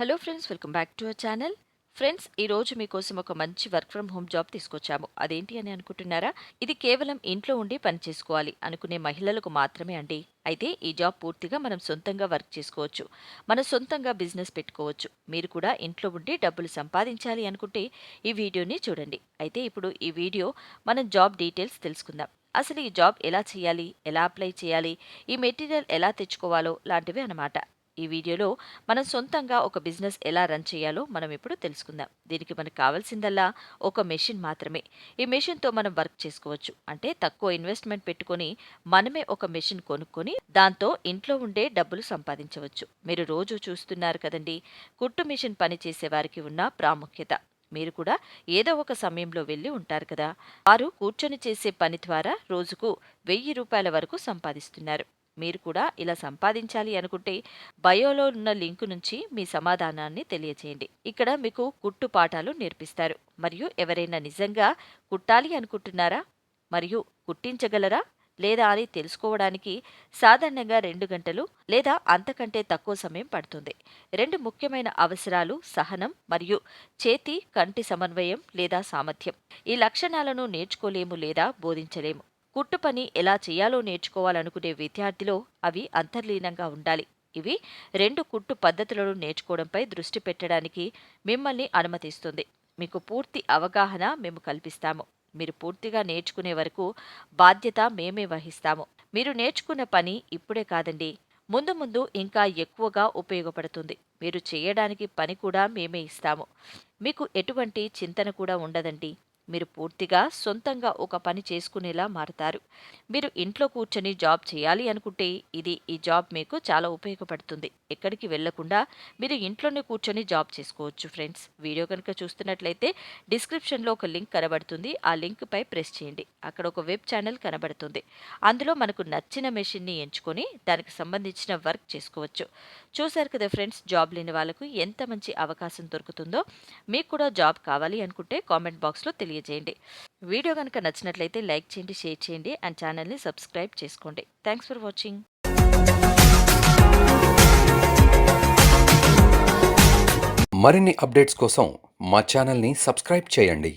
Hello friends welcome back to our channel friends ఈ రోజు మీకోసం ఒక మంచి వర్క్ ఫ్రమ్ హోమ్ జాబ్ తీసుకొచ్చాము. అదేంటి అని అనుకుంటున్నారా? ఇది కేవలం ఇంట్లో ఉండి పని చేసుకోవాలి అనుకునే మహిళలకు మాత్రమే అండి. అయితే ఈ జాబ్ పూర్తిగా మనం సొంతంగా వర్క్ చేసుకోవచ్చు. మన సొంతంగా బిజినెస్ పెట్టుకోవచ్చు. మీరు కూడా ఇంట్లో ఉండి డబ్బులు సంపాదించాలి అనుకుంటే ఈ వీడియోని చూడండి. అయితే ఇప్పుడు ఈ వీడియో మనం జాబ్ డీటెయిల్స్ తెలుసుకుందాం. అసలు ఈ జాబ్ ఎలా చేయాలి? ఎలా అప్లై చేయాలి? ఈ మెటీరియల్ ఎలా తెచ్చుకోవాలో? లాంటివి అన్నమాట. ఈ వీడియోలో మనం సొంతంగా ఒక బిజినెస్ ఎలా రన్ చేయాలో మనం ఇప్పుడు తెలుసుకుందాం. దీనికి మనకు కావాల్సిందల్లా ఒక మెషిన్ మాత్రమే. ఈ మెషిన్తో మనం వర్క్ చేసుకోవచ్చు. అంటే తక్కువ ఇన్వెస్ట్మెంట్ పెట్టుకొని మనమే ఒక మెషిన్ కొనుక్కొని దాంతో ఇంట్లో ఉండే డబ్బులు సంపాదించవచ్చు. మీరు రోజు చూస్తున్నారు కదండి కుట్టు మిషన్ పని చేసే వారికి ఉన్న ప్రాముఖ్యత. మీరు కూడా ఏదో ఒక సమయంలో వెళ్ళి ఉంటారు కదా. వారు కూర్చొని చేసే పని ద్వారా రోజుకు వెయ్యి రూపాయల వరకు సంపాదిస్తున్నారు. మీరు కూడా ఇలా సంపాదించాలి అనుకుంటే బయోలో ఉన్న లింకు నుంచి మీ సమాధానాన్ని తెలియచేయండి. ఇక్కడ మీకు కుట్టు పాఠాలు నేర్పిస్తారు. మరియు ఎవరైనా నిజంగా కుట్టాలి అనుకుంటున్నారా? మరియు కుట్టించగలరా? లేదా అని తెలుసుకోవడానికి సాధారణంగా రెండు గంటలు లేదా అంతకంటే తక్కువ సమయం పడుతుంది. రెండు ముఖ్యమైన అవసరాలు సహనం మరియు చేతి కంటి సమన్వయం లేదా సామర్థ్యం. ఈ లక్షణాలను నేర్చుకోలేము లేదా బోధించలేము. కుట్టు పని ఎలా చేయాలో నేర్చుకోవాలనుకునే విద్యార్థిలో అవి అంతర్లీనంగా ఉండాలి. ఇవి రెండు కుట్టు పద్ధతులను నేర్చుకోవడంపై దృష్టి పెట్టడానికి మిమ్మల్ని అనుమతిస్తుంది. మీకు పూర్తి అవగాహన మేము కల్పిస్తాము. మీరు పూర్తిగా నేర్చుకునే వరకు బాధ్యత మేమే వహిస్తాము. మీరు నేర్చుకున్న పని ఇప్పుడే కాదండి. ముందు ముందు ఇంకా ఎక్కువగా ఉపయోగపడుతుంది. మీరు చేయడానికి పని కూడా మేమే ఇస్తాము. మీకు ఎటువంటి చింతన కూడా ఉండదండి. మీరు పూర్తిగా సొంతంగా ఒక పని చేసుకునేలా మారతారు. మీరు ఇంట్లో కూర్చొని జాబ్ చేయాలి అనుకుంటే ఇది ఈ జాబ్ మీకు చాలా ఉపయోగపడుతుంది. ఎక్కడికి వెళ్ళకుండా మీరు ఇంట్లోనే కూర్చొని జాబ్ చేసుకోవచ్చు ఫ్రెండ్స్. వీడియో కనుక చూస్తున్నట్లయితే డిస్క్రిప్షన్లో ఒక లింక్ కనబడుతుంది. ఆ లింక్ పై ప్రెస్ చేయండి. అక్కడ ఒక వెబ్ ఛానల్ కనబడుతుంది. అందులో మనకు నచ్చిన మెషిన్ని ఎంచుకొని దానికి సంబంధించిన వర్క్ చేసుకోవచ్చు. చూశారు కదా ఫ్రెండ్స్ జాబ్ లేని వాళ్ళకు ఎంత మంచి అవకాశం దొరుకుతుందో? మీకు కూడా జాబ్ కావాలి అనుకుంటే కామెంట్ బాక్స్లో తెలియజేయండి. వీడియో కనుక నచ్చినట్లయితే లైక్ చేయండి షేర్ చేయండి అండ్ ఛానల్ని సబ్స్క్రైబ్ చేసుకోండి. Thanks for watching. మరిన్ని అప్డేట్స్ కోసం మా ఛానల్ని సబ్స్క్రైబ్ చేయండి.